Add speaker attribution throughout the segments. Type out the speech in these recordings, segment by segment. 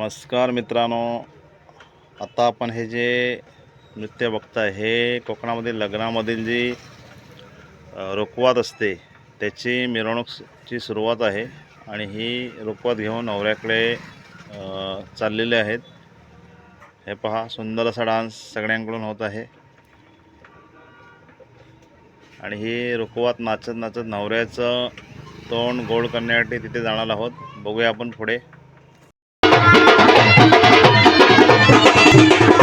Speaker 1: नमस्कार मित्रांनो. आता आपण हे जे नृत्य बघताय हे कोकणामधील लग्नामधील जी रुखवात असते त्याची मिरवणूकची सुरुवात आहे आणि ही रुखवात घेऊन नवऱ्याकडे चाललेले आहेत. हे पहा सुंदर असा डान्स सगळ्यांकडून होत आहे. आणि ही रुखवात नाचत नाचत नवऱ्याचं तोंड गोड करण्यासाठी तिथे जाणार आहोत. बघूया आपण पुढे.「なれる」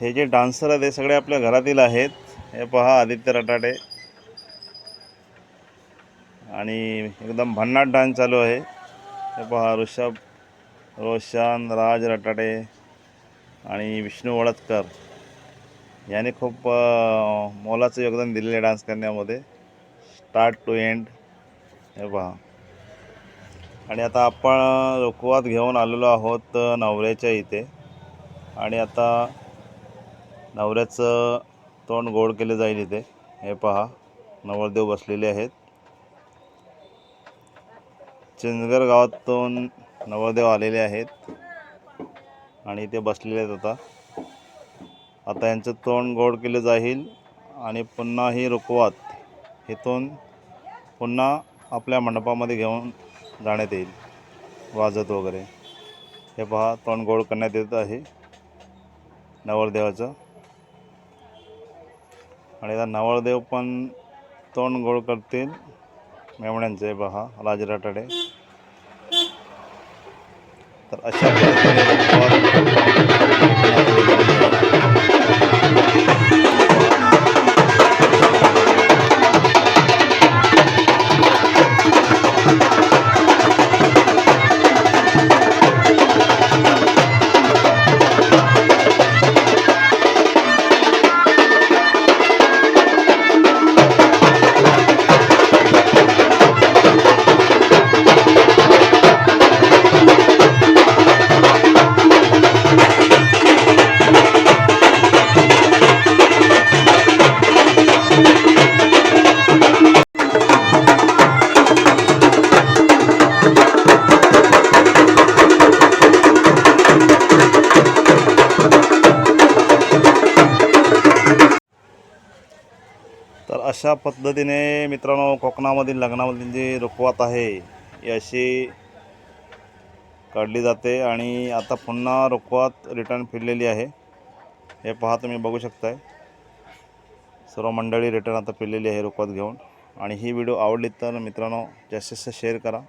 Speaker 1: हे जे डान्सर आहेत ते सगळे आपल्या घरातील आहेत. हे पहा आदित्य रटाटे. आणि एकदम भन्नाट डान्स चालू आहे. हे पहा ऋषभ रोशन राज रटाटे आणि विष्णू वडतकर. याने खूप मोलाचं योगदान दिलेलं आहे डान्स करण्यामध्ये. स्टार्ट टू एंड हे पहा. आणि आता आपण रुखवात घेऊन आलेलो आहोत नवऱ्याच्या इथे. आणि आता नवऱ्याचं तोंड गोड केले जाईल इथे. हे पहा नवरदेव बसलेले आहेत. चिंचगर गावातून नवरदेव आलेले आहेत आणि इथे बसलेले आहेत आता. आता यांचं तोंड गोड केलं जाईल आणि पुन्हा ही रुकवात इथून पुन्हा आपल्या मंडपामध्ये घेऊन जाण्यात येईल वाजत वगैरे. हे पहा तोंड गोड करण्यात येत आहे नवरदेवाचं. आणि आता नवरदेव पण तोंड गोड करतील. मेवण्यांचे पहा राजराटाडे. तर अशा पद्धतीने अशा पद्धतीने मित्रांनो कोकणामधील लग्नामधील जी रुखवात आहे ही अशी काढली जाते आणि आता पुन्हा रुखवात रिटर्न फिरलेली आहे. हे पहा तुम्ही बघू शकताय. सर्व मंडळी रिटर्न आता फिरलेली आहे रुखवात घेऊन. आणि ही व्हिडिओ आवडली तर मित्रांनो जास्तीत जास्त शेअर करा.